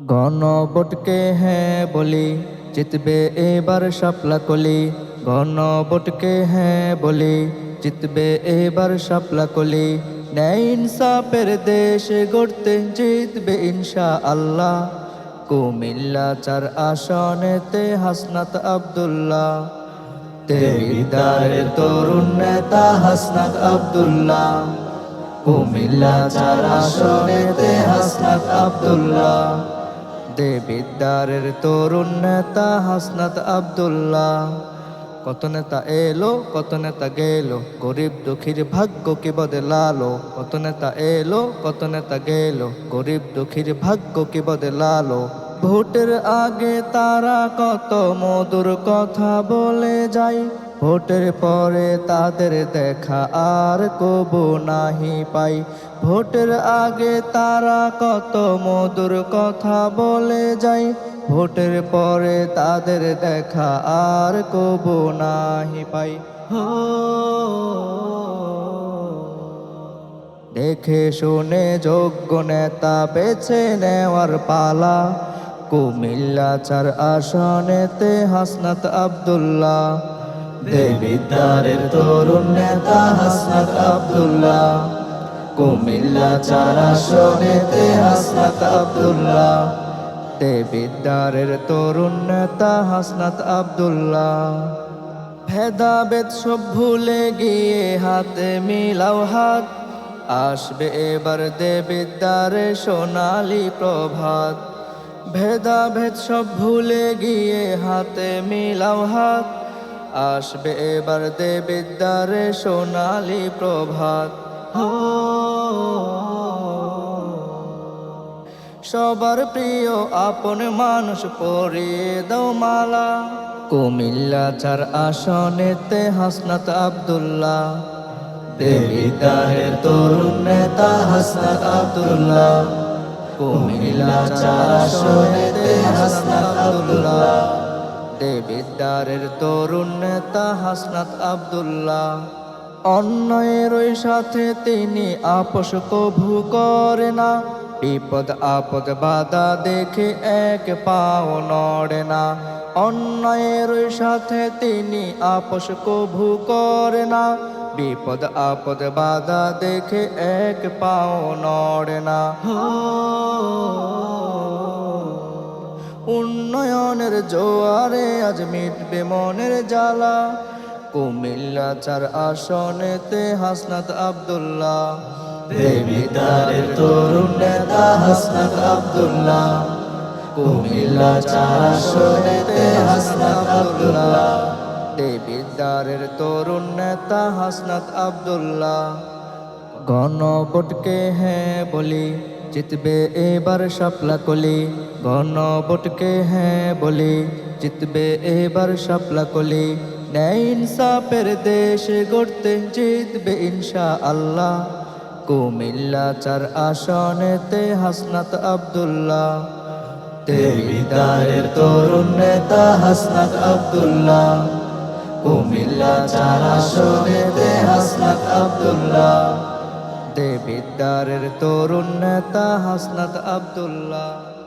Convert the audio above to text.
গণবটকে হ্যাঁ বলি, জিতবে এবার শাপলা কলি। গণবটকে হ্যাঁ বলি, জিতবে এবার শাপলা কলি। ন্যায় ইনসাফের দেশ গড়তে জিতবে ইনশা আল্লাহ কুমিল্লা চার আসনেতে হাসনাত আব্দুল্লাহ। দেবিদারের তরুণ নেতা হাসনাত আব্দুল্লাহ। কুমিল্লা চার আসনেতে হাসনাত আব্দুল্লাহ। দেবিদারের তরুণ নেতা হাসনাত আব্দুল্লাহ। কত নেতা এলো, কত নেতা গেল, গরিব দুঃখীর ভাগ্য কি বদলালো? কত নেতা এলো, কত নেতা গেল, গরিব দুঃখীর ভাগ্য কি বদলালো? ভোটের আগে তারা কত মধুর কথা বলে যায় ভোটের পরে তাদের দেখা আর কবু নাহি পাই। ভোটের আগে তারা কত মধুর কথা বলে যায়। ভোটের পরে তাদের দেখা আর কবু নাহি পাই। হো, দেখে শুনে যোগ্য নেতা বেছে নেওয়ার পালা। কুমিল্লা চার আসনেতে হাসনাত আব্দুল্লাহ। দেবিদারের তরুণ নেতা হাসনাত আব্দুল্লাহ, কুমিল্লা চার আসনেতে হাসনাত আব্দুল্লাহ। দেবিদারের তরুণ নেতা হাসনাত আব্দুল্লাহ, ভেদাভেদ সব ভুলে গিয়ে হাতে মিলাও হাত, আসবে এবার দেবিদ্বারে সোনালি প্রভাত। ভেদাভেদ সব ভুলে গিয়ে হাতে মিলাও হাত আসবে এবার দেবিদ্যারে সোনালি প্রভাত। সবার প্রিয় আপন মানুষ পরিয়ে দাও মালা। কুমিল্লা চার আসনেতে হাসনাত আব্দুল্লাহ। দেবিদারের তরুণ নেতা হাসনাত আব্দুল্লাহ। কুমিল্লা চার আসনেতে হাসনাত আব্দুল্লাহ। দেবিদারের তরুণ নেতা হাসনাত আব্দুল্লাহ। অন্যের ওই সাথে তিনি আপোষ কভু করে না। বিপদ আপদ বাধা দেখে এক পাও নড়ে না। অন্যের ওই সাথে তিনি আপোষ কভু করে না। বিপদ আপদ বাধা দেখে এক পাও নড়ে না। উন্নয়নের জোয়ারে আজ মিটবে মনের জ্বালা। কুমিল্লা চার আসনেতে হাসনাত আব্দুল্লাহ। দেবিদারের তরুণ নেতা হাসনাত আব্দুল্লাহ। কুমিল্লা চার আসনেতে হাসনাত আব্দুল্লাহ। দেবিদারের তরুণ নেতা হাসনাত আব্দুল্লাহ। গণভোটকে হ্যাঁ বলি জিতবে এবার শাপলা কলি, ঘন বটকে হ্যাঁ বলি, জিতবে এবার শাপলা কলি, ন্যায় ইনসাফের দেশ গড়তে জিতবে ইনশা আল্লাহ কুমিল্লা চার আসনেতে হাসনাত আব্দুল্লাহ, দেবিদারের তরুণ নেতা হাসনাত আব্দুল্লাহ, কুমিল্লা চার আসনেতে হাসনাত আব্দুল্লাহ। দেবিদারের তরুণ নেতা হাসনাত আব্দুল্লাহ।